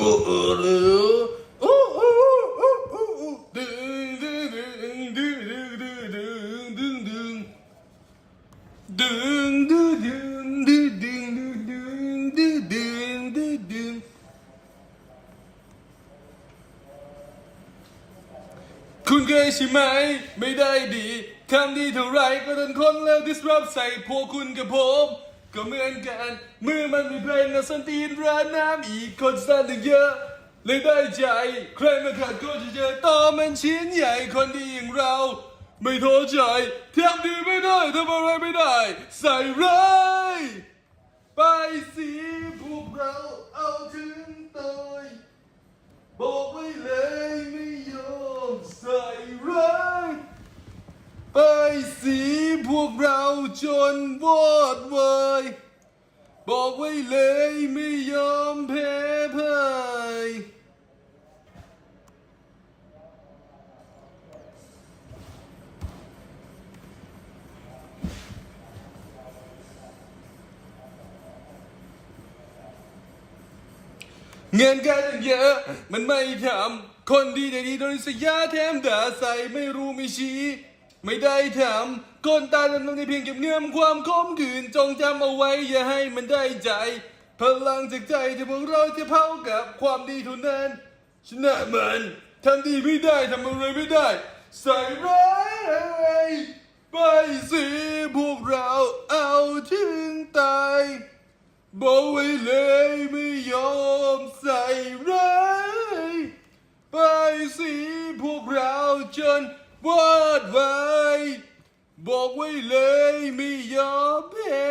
คุณเคยใช่ไหม ไม่ได้ดี ทำดีเท่าไรก็โดนคนแล้ว disrupt ใส่พวกคุณกับผม ก็เหมือนกันเมื่อมันมีเพลงและสันตีนร้านน้ำอีกคนสั่นตึงเยอะเลยได้ใจ ใครมาขัดก็จะเจอต่อมันชิ้นใหญ่คนดีอย่างเรา ไม่ท้อใจทำดีไม่ได้ทำอะไรไม่ได้ ใส่ร้ายไปสิพวกเราเอาถึงตายบอกไว้เลยไม่ยอมใส่ร้ายไปสิ พวกเราจนวอดวายบอกไว้เลยไม่ยอมแพ้พ่ายเงินกันเยอะ มันไม่ทำคนดีแต่ดีโดนสยาแถมด่าใส่ไม่รู้ไม่ชี้ ไม่ได้ทำคนตาดำรงในเพียงเก็บเงื่อมความคมขืนจงจำเอาไว้อย่าให้มันได้ใจ พลังจากใจที่พวกเราจะเผากับความดีเท่านั้นชนะมันทำดีไม่ได้ทำอะไรไม่ได้ ใส่ร้ายไปสิพวกเราเอาถึงตายบอกไว้เลยไม่ยอมใส่ร้ายไปสิพวกเราจน ไว้เลยไม่ยอมแพ้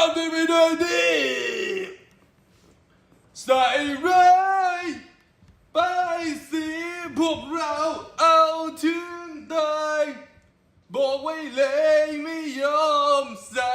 out the window right by simple. But we lay me on side.